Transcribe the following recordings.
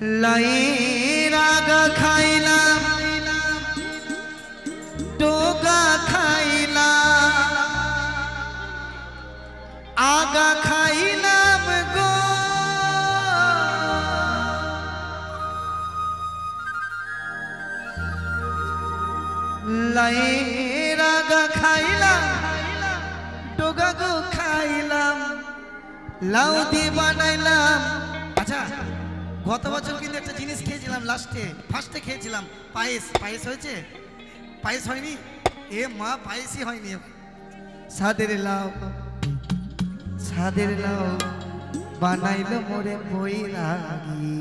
লাইরাগা খাইলা ডোগা খাইলা আগা খাইলাম গো। লাইরাগা খাইলাম, ডোগা গো খাইলাম লাউদি বানাইলাম। আচ্ছা। গত বছর কিন্তু একটা জিনিস খেয়েছিলাম লাস্টে। ফার্স্টে খেয়েছিলাম পায়েস। পায়েস হয়েছে? পায়েস হয়নি? এ মা, পায়েসই হয়নি। সাদের লাউ সাদের লাউ বানাইল মোরে বই লাগি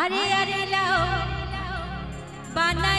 আরে আরে লাউ বানাই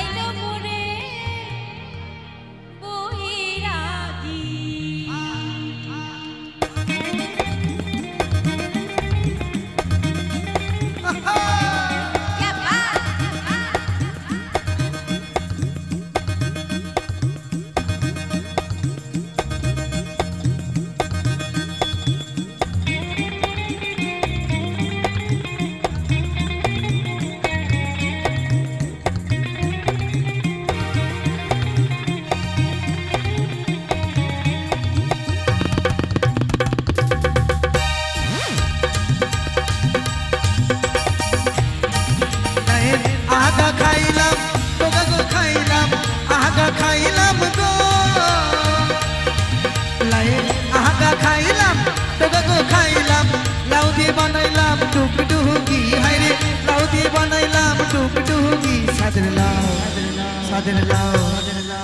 সাদের লাউ।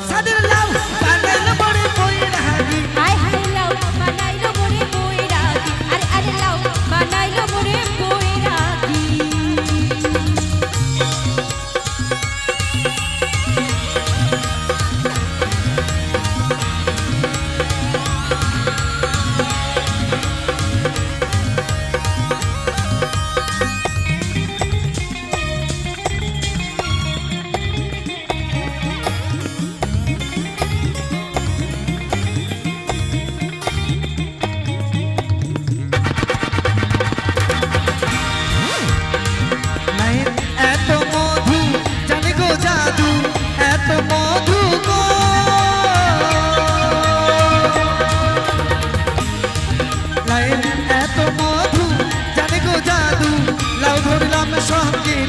সাদের লাউ।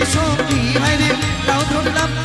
সঙ্গী হাইরে তাও ধরলাম